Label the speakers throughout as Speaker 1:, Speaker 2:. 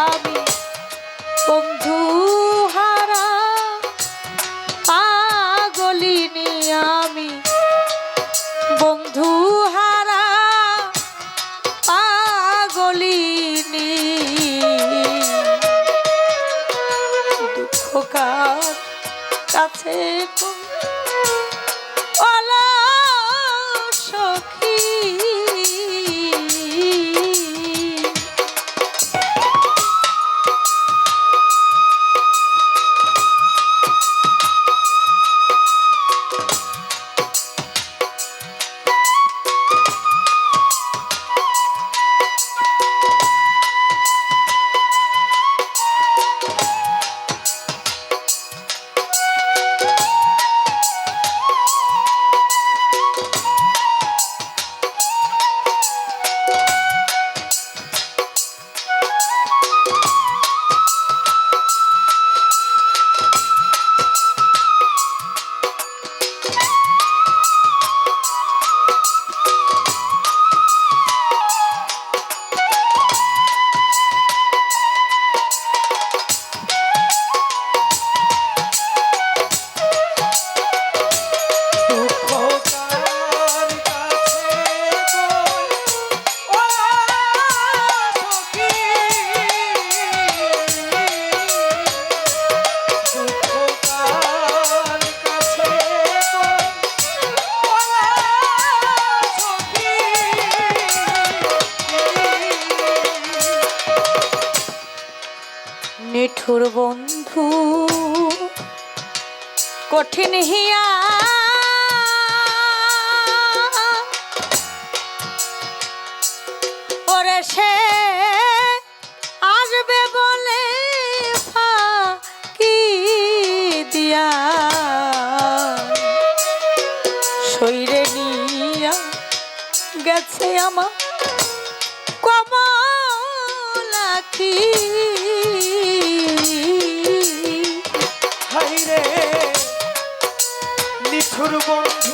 Speaker 1: আমি বন্ধু করে সে আসবে বলে কি দিয়া। শৈরে নিয়া গেছে আমার কমলাখি।
Speaker 2: হাইরে নিথুর বন্ধু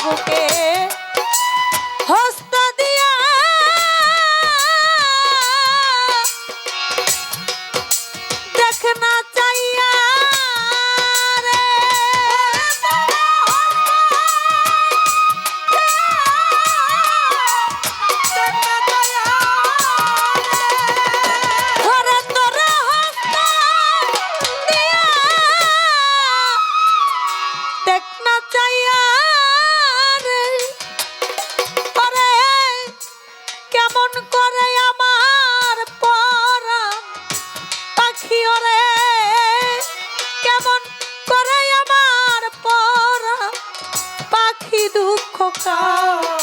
Speaker 1: বুকে হস্ত দিয়া দেখ না চাইয়া
Speaker 2: ना चाहिए
Speaker 1: talk.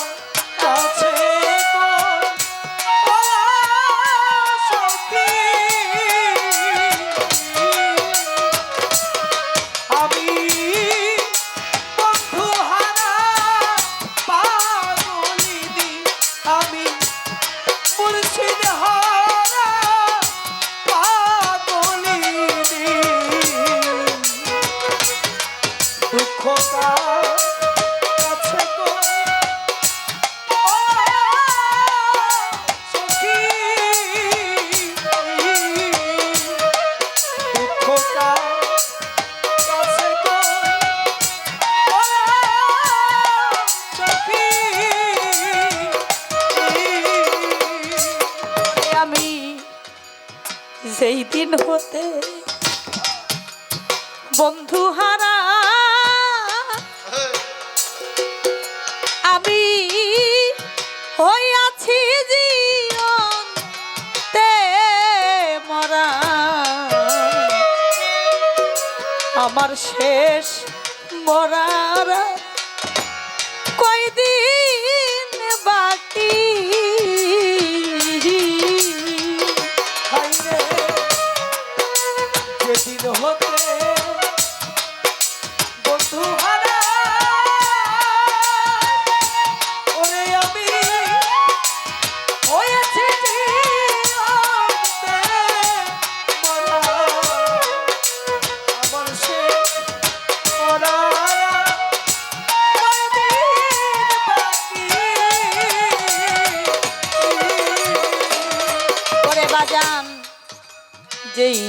Speaker 1: দিন হতে বন্ধু হারা আমি হইয়াছি তে মরা। আমার শেষ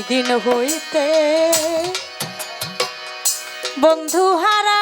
Speaker 1: দিন হইতে বন্ধু হারা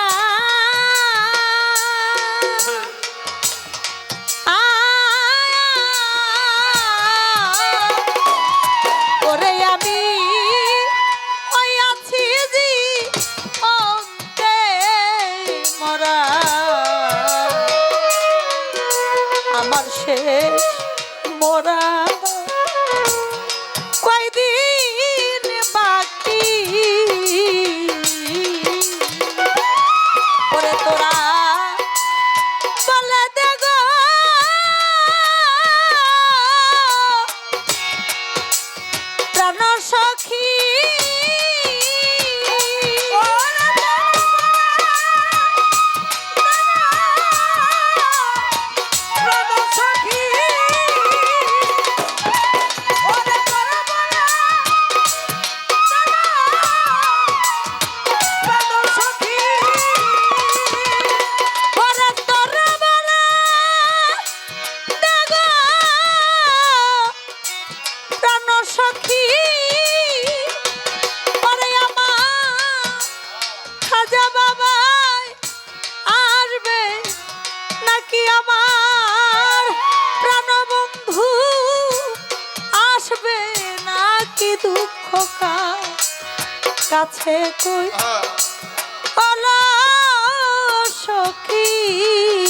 Speaker 1: খোকা কাছে তুই হ্যাঁ। সখী।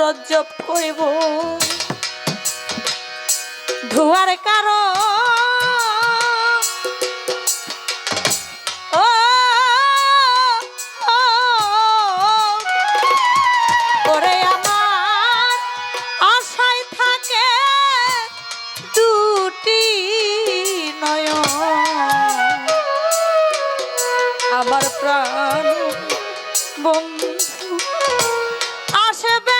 Speaker 1: রজ্জব করিব ধোয়ার কারও আমার প্রাণ বন্ধু আসবে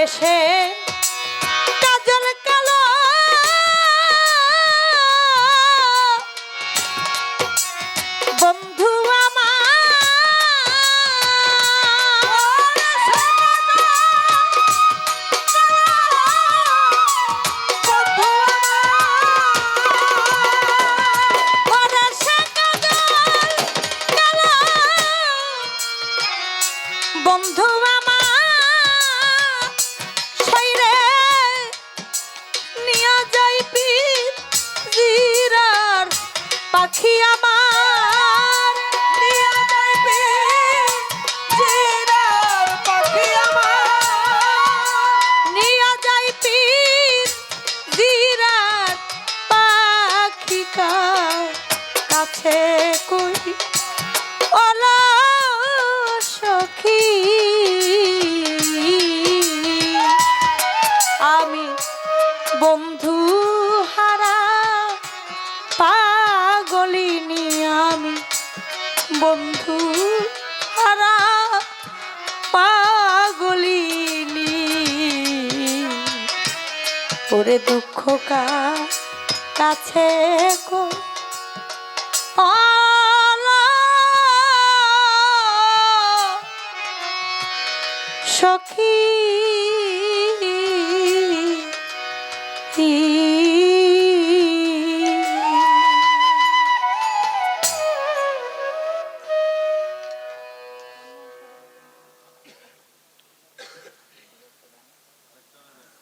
Speaker 1: deixei ওরে দুঃখ কাছে কো সখী